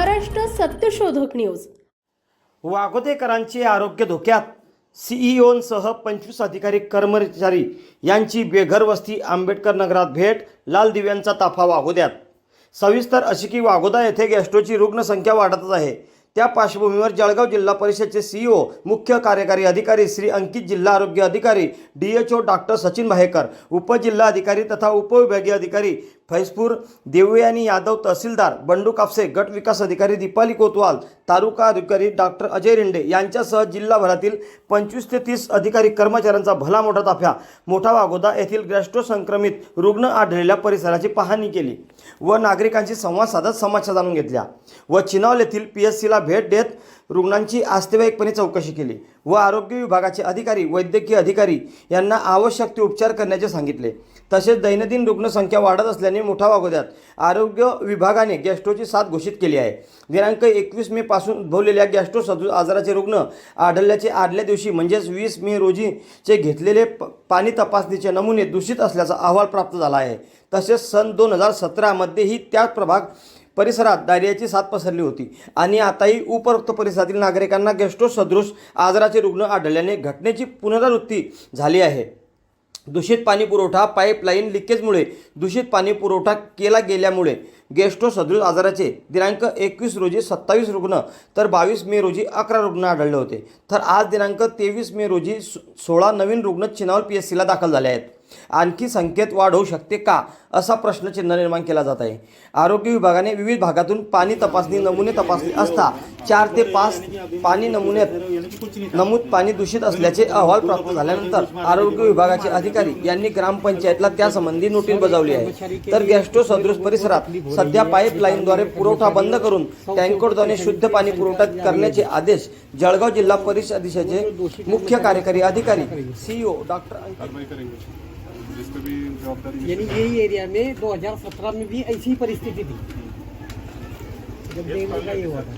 सत्यशोधक न्यूज. वाघोतेकरांचे आरोग्य धोक्यात. सीईओंसह पंचवीस अधिकारी कर्मचारी यांची बेघरवस्ती आंबेडकर नगरात भेट लाल दिव्यांचा ताफा वाघोद्यात सविस्तर अशी की वाघोदा येथे गॅस्ट्रोची रुग्णसंख्या वाढतच आहे. त्या पार्श्वभूमीवर जळगाव जिल्हा परिषदचे सीईओ मुख्य कार्यकारी अधिकारी श्री अंकित जिल्हा आरोग्य अधिकारी D H O doctor Sachin Bhayekar उपजिल्हा अधिकारी तथा उपविभागीय अधिकारी फैजपूर आणि यादव तहसीलदार बंडू कापसे गट विकास अधिकारी दीपाली कोतवाल तालुका अधिकारी डॉक्टर अजय रेंडे यांच्यासह जिल्हाभरातील पंचवीस ते तीस अधिकारी कर्मचाऱ्यांचा भला मोठा ताफ्या मोठा वागोदा येथील गॅस्ट्रो संक्रमित रुग्ण आढळलेल्या परिसराची पाहणी केली व नागरिकांशी संवाद साधत समस्या जाणून घेतल्या व चिनावल येथील पी एस सीला भेट देत रुग्णांची आस्तेवाईकपणे चौकशी केली व आरोग्य विभागाचे अधिकारी वैद्यकीय अधिकारी यांना आवश्यक ते उपचार करण्याचे सांगितले. तसेच दैनंदिन रुग्णसंख्या वाढत असल्याने मोठा वागोद्यात आरोग्य विभागाने गॅस्ट्रोची साथ घोषित केली आहे. दिनांक एकवीस मे पासून उद्भवलेल्या गॅस्ट्रो सदू आजाराचे रुग्ण आढळल्याचे आदल्या दिवशी म्हणजेच वीस मे रोजीचे घेतलेले प पाणी तपासणीचे नमुने दूषित असल्याचा अहवाल प्राप्त झाला आहे. तसेच सन दोन हजार सतरामध्येही त्याच प्रभाग परिसरात डायरियाची साथ पसरली होती. आणि आताही उपरोक्त परिसरातील नागरिकांना गेस्टो सदृश आजाराचे रुग्ण आढळल्याने घटनेची पुनरावृत्ती झाली आहे. दूषित पाणी पुरवठा पाईपलाईन लिकेजमुळे दूषित पाणी पुरवठा केला गेल्यामुळे गेस्टो सदृश आजाराचे दिनांक एकवीस रोजी सत्तावीस रुग्ण तर बावीस मे रोजी अकरा रुग्ण आढळले होते. तर आज दिनांक तेवीस मे रोजी सो- सोळा नवीन रुग्ण चिनावल पी एस सीला दाखल झाले आहेत. आणखी संख्येत वाढ होऊ शकते का? असा प्रश्नचिन्ह निर्माण केला जात आहे. आरोग्य विभागाने विविध भागातून पाणी तपासणी नमुने तपासणी असता चार ते पाच पाणी नमुन्यात नमूद पाणी दूषित असल्याचे अहवाल प्राप्त झाल्यानंतर आरोग्य विभागाचे अधिकारी यांनी ग्रामपंचायतला त्यासंबंधी नोटीस बजावली आहे. तर गॅस्ट्रो सदृश परिसरात सध्या पाईपलाईनद्वारे पुरवठा बंद करून टँकरद्वारे शुद्ध पाणी पुरवठा करण्याचे आदेश जळगाव जिल्हा परिषदेचे मुख्य कार्यकारी अधिकारी सीईओ डॉक्टर जिसको भी जवाबदारी यानी यही एरिया में 2017 में भी ऐसी परिस्थिति थी। जब डेंगू का ये हुआ था।